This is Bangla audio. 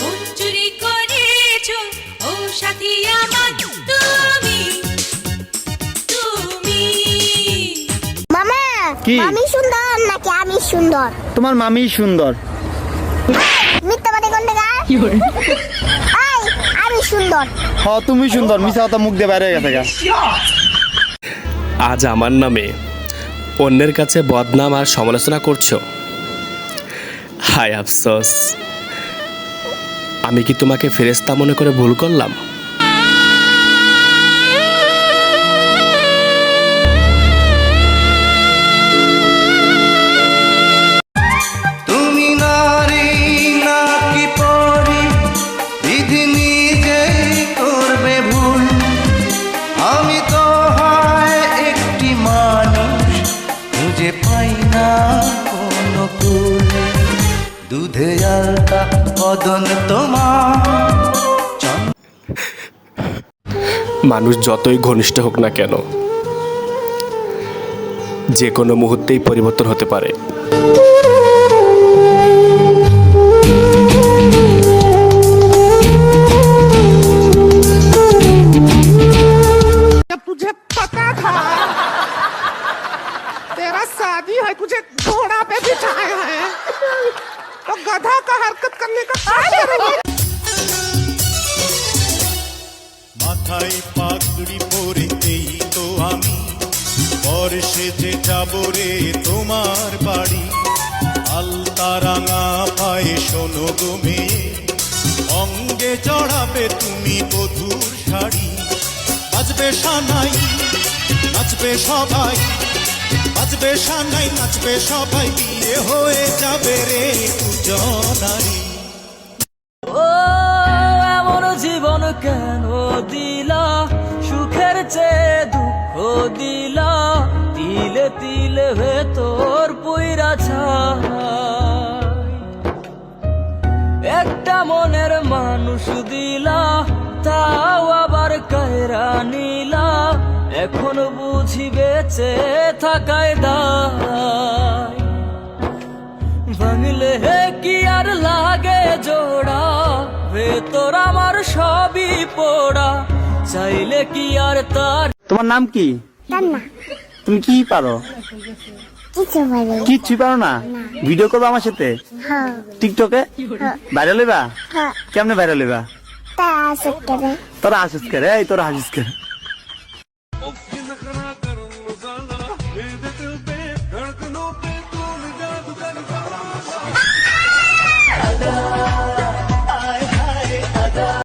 মন চুরি করেছ ও সাথী আমার তুমি তুমি। মামা কি? আমি সুন্দর নাকি আমি সুন্দর? তোমার মামি সুন্দর। মিথ্যাবাদী কোনটা গা এই আমি সুন্দর। হ তুমি সুন্দর মিশা কথা মুখ দিয়ে বাইরে গেছে গা। আজ আমার নামে অন্যের কাছে বদনাম আর সমালোচনা করছ। হায় আফসোস। আমি কি তোমাকে ফেরেস্তা মনে করে ভুল করলাম? আমি বদন তোমার মানুষ যতই ঘনিষ্ঠ হোক না কেন যে কোনো মুহূর্তেই পরিবর্তন হতে পারে जब तुझे पता था तेरा शादी है तुझे घोड़ा पे बिठाया है तो गधा का हरकत करने का क्या जरूरत है? মাথায় পাগড়ি পরে এই তো আমি বর্ষে যে যাব রে তোমার বাড়ি আলতা রাঙা পায়ে শোনো গো মেয়ে অঙ্গে চড়াবে তুমি বধুর শাড়ি বাজবে সানাই নাচবে সবাই বাজবে সানাই, নাচবে সবাই, বিয়ে হয়ে যাবে রে দুজনারি ও, এমন জীবন কেন দিলা? সুখের চেয়ে দুঃখ দিলা? তিলে তিলে ভেতর পুইরা একটা মনের মানুষ দিলা, তাও এখন বুঝি বেঁচে থাকায় দায়। ভাঙলে কি আর লাগে জোড়া? ভেতর আমার সবই পোড়া। চাইলে কি আর তার তোমার নাম কি? তুমি কি পারো? কিছু পারো না। ভিডিও করবে আমার সাথে? হ্যাঁ। টিকটকে? ভাইরাল হইবা? হ্যাঁ। কেমনে ভাইরাল হইবা? তোরা হাসিস করে। এই তোরা হাসিস করে। Well,